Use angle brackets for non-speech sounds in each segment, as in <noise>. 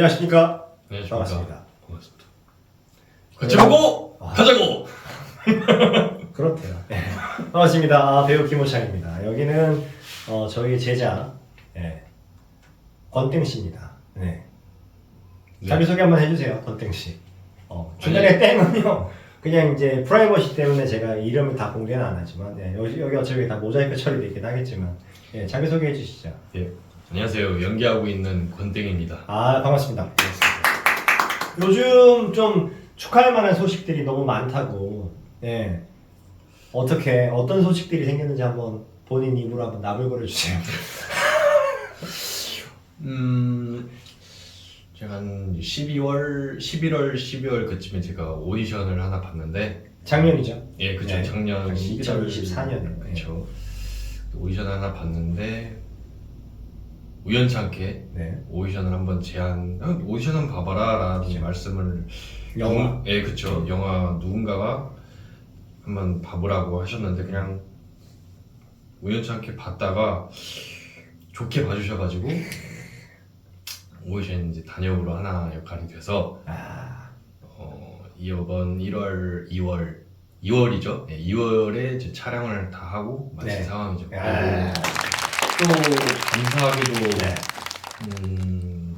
안녕하십니까. 안녕하십니까. 반갑습니다. 반갑습니다. 같이 보고 아. 가자고. <laughs> 그렇대요. 네. 반갑습니다. 아, 배우 김호창입니다. 여기는 어, 저희 제자 예, 권땡 씨입니다. 네. 네. 자기 소개 한번 해주세요, 권땡 씨. 어, 중간에 땡은요. 그냥 이제 프라이버시 때문에 제가 이름을 다 공개는 안 하지만 예, 여기, 여기 어차피 다 모자이크 처리돼 있긴 하겠지만 예, 자기 소개해 주시죠. 예. 안녕하세요. 연기하고 있는 권땡입니다. 아 반갑습니다. 요즘 좀 축하할 만한 소식들이 너무 많다고. 예. 어떻게 어떤 소식들이 생겼는지 한번 본인 입으로 한번 나불거려 주세요. <laughs> 음, 제가 한 12월, 11월, 12월 그쯤에 제가 오디션을 하나 봤는데, 작년이죠. 예, 그쵸. 네. 작년 2024 년에. 그쵸. 오디션 하나 봤는데 우연치 않게 네. 오디션을 한번 제안, 아, 오디션 한번 봐봐라라는. 말씀을 영화. 누군- 예, 그쵸. 영화 누군가가 한번 봐보라고 하셨는데 그냥 우연치 않게 봤다가 좋게 봐주셔가지고 <laughs> 오디션 이제 단역으로 하나 역할이 돼서 아, 어, 이번 1월, 2월, 2월이죠. 네, 2월에 이제 촬영을 다 하고 마친 네. 상황이죠. 아, 그리고 또 감사하게도 네. 음,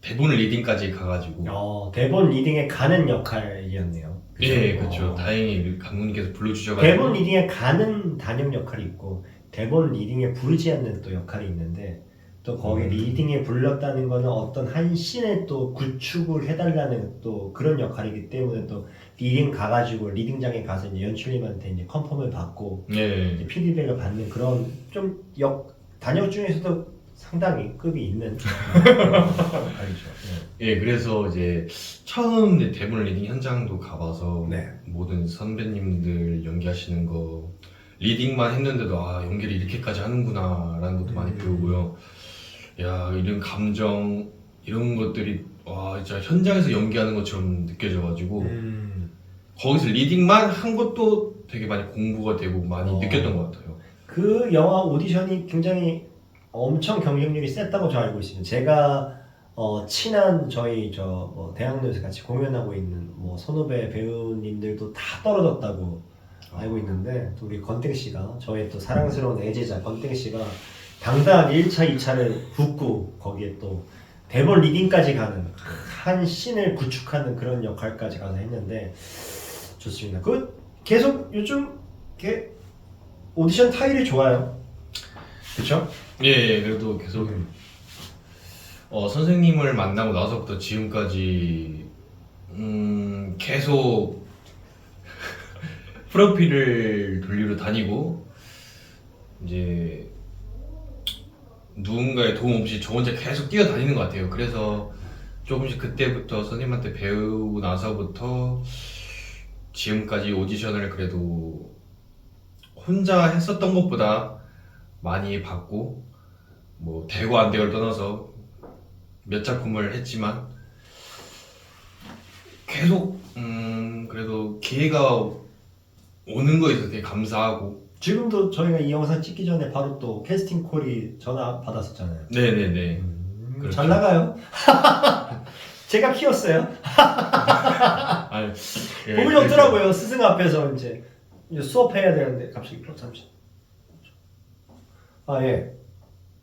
대본 리딩까지 가가지고 어, 대본 리딩에 가는 역할이었네요. 그죠? 예, 그렇죠. 어. 다행히 감독님께서 불러주셔가지고 대본 리딩에 가는 단역 역할이 있고 대본 리딩에 부르지 않는 또 역할이 있는데 또 거기 음. 리딩에 불렀다는 거는 어떤 한 씬에 또 구축을 해달라는 또 그런 역할이기 때문에 또 리딩 가가지고 리딩장에 가서 이제 연출님한테 이제 컨펌을 받고 예, 이제 피드백을 받는 그런 좀 역 단역 중에서도 상당히 급이 있는 <laughs> 역할이죠. 예, 그래서 이제 처음 이제 대본 리딩 현장도 가봐서 네. 모든 선배님들 연기하시는 거 리딩만 했는데도 아 연기를 이렇게까지 하는구나라는 것도 많이 음. 배우고요. 야 이런 감정 이런 것들이 와 진짜 현장에서 연기하는 것처럼 느껴져가지고 음. 거기서 리딩만 한 것도 되게 많이 공부가 되고 많이 어. 느꼈던 것 같아요. 그 영화 오디션이 굉장히 엄청 경쟁률이 셌다고 저 알고 있습니다. 제가 어, 친한 저희 저뭐 대학로에서 같이 공연하고 있는 뭐 선후배 배우님들도 다 떨어졌다고 알고 있는데 또 우리 건땡 씨가 저의 또 사랑스러운 애제자 건땡 씨가 당당하게 1차, 2차를 붙고 거기에 또 대본 리딩까지 가는 한 씬을 구축하는 그런 역할까지 가서 했는데 좋습니다. 그 계속 요즘 이렇게 오디션 타일이 좋아요. 그렇죠? 예, 예, 그래도 계속 어, 선생님을 만나고 나서부터 지금까지 음, 계속 프로필을 돌리러 다니고 이제 누군가의 도움 없이 저 혼자 계속 뛰어다니는 것 같아요. 그래서 조금씩 그때부터 선생님한테 배우고 나서부터 지금까지 오디션을 그래도 혼자 했었던 것보다 많이 받고 뭐 되고 안 되고를 떠나서 몇 작품을 했지만 계속 음 그래도 기회가 오는 거에 있어서 되게 감사하고 지금도 저희가 이 영상 찍기 전에 바로 또 캐스팅 콜이 전화 받았었잖아요. 네네네 음, 그렇죠. 잘 나가요. <laughs> 제가 키웠어요. <laughs> 아, 예, <laughs> 그래서- 없더라고요. 스승 앞에서 이제, 이제 수업해야 되는데 갑자기 어, 잠시. 아 예.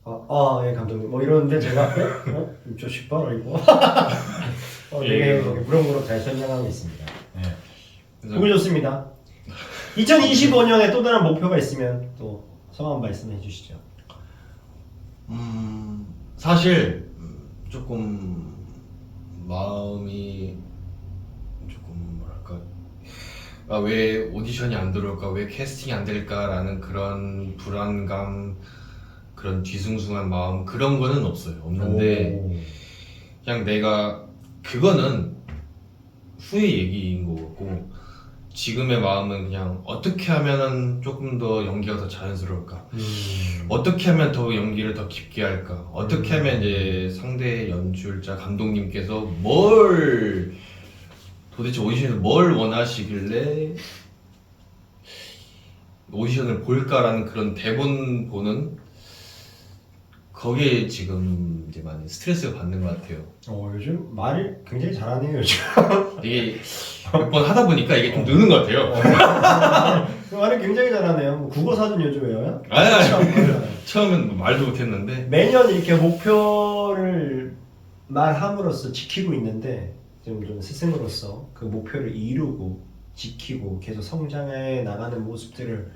아, 아, 예, 감독님. 뭐 이러는데 제가, 어? 어? 저 싶어? 이거. 어, 되게 예, 이렇게 무럭무럭 잘 설명하고 있습니다. 예. 그래서 보기 좋습니다. 2025년에 또 다른 목표가 있으면 또 성함 말씀해 주시죠. 음, 사실 음, 조금 마음이 조금 아, 왜 오디션이 안 들어올까 왜 캐스팅이 안 될까라는 그런 불안감 그런 뒤숭숭한 마음 그런 거는 없어요 없는데 그냥 내가 그거는 후의 얘기인 것 같고 지금의 마음은 그냥 어떻게 하면은 조금 더 연기가 더 자연스러울까 음. 어떻게 하면 더 연기를 더 깊게 할까? 어떻게 음. 하면 이제 상대 연출자 감독님께서 뭘 도대체 오디션에서 뭘 원하시길래 오디션을 볼까라는 그런 대본 보는 거기에 지금 이제 많이 스트레스를 받는 것 같아요. 어, 요즘 말을 굉장히 잘하네요, 요즘. 이게 몇 번 하다 보니까 이게 좀 느는 것 같아요. 말을 굉장히 잘하네요. 뭐 국어 사전 요즘 외워요? 아니, 아니, 처음 외워요. 처음엔 뭐 말도 못했는데 매년 이렇게 목표를 말함으로써 지키고 있는데 좀, 좀 스승으로서 그 목표를 이루고 지키고 계속 성장해 나가는 모습들을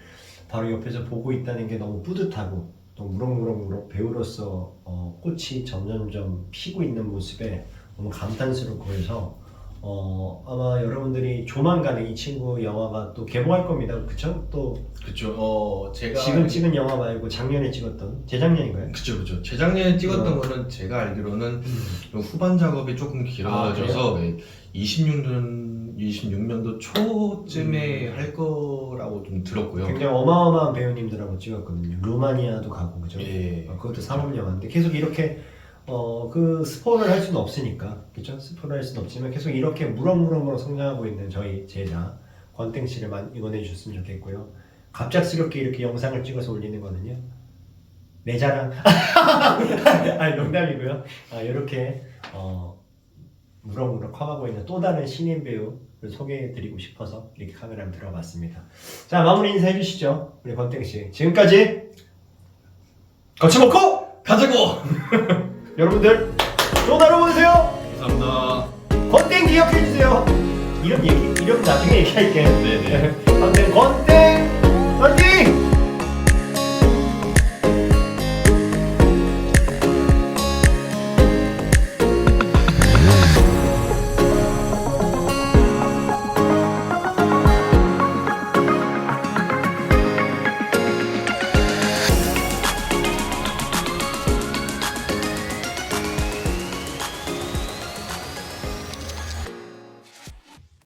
바로 옆에서 보고 있다는 게 너무 뿌듯하고 또 무럭무럭무럭 배우로서 어, 꽃이 점점점 피고 있는 모습에 너무 감탄스럽고 해서 어, 아마 여러분들이 조만간에 이 친구 영화가 또 개봉할 겁니다. 그쵸? 또 그쵸. 어 제가 지금 찍은 영화 말고 작년에 찍었던 재작년인가요? 그쵸 그쵸. 재작년에 찍었던 어. 거는 제가 알기로는 좀 후반 작업이 조금 길어져서 26년 26년도 초쯤에 음. 할 거라고 좀 들었고요. 굉장히 어마어마한 배우님들하고 찍었거든요. 루마니아도 가고 그죠? 예. 어, 그것도 상업 영화인데 계속 이렇게 어 그 스포를 할 수는 없으니까 그죠? 스포를 할 수는 없지만 계속 이렇게 무럭무럭무럭 성장하고 있는 저희 제자 권땡 씨를 응원해 주셨으면 좋겠고요. 갑작스럽게 이렇게 영상을 찍어서 올리는 거는요. 내 자랑. <laughs> 아니 농담이고요. 아, 이렇게 어, 무럭무럭 커가고 있는 또 다른 신인 배우를 소개해드리고 싶어서 이렇게 카메라를 들어봤습니다. 자 마무리 인사해 주시죠 우리 권땡 씨. 지금까지 거침없고 가자고. <laughs> 여러분들 또 다뤄보세요. 감사합니다. 권땡 기억해 주세요. 이름 얘기 이름 나중에 얘기할게. 네네. 권땡 화이팅!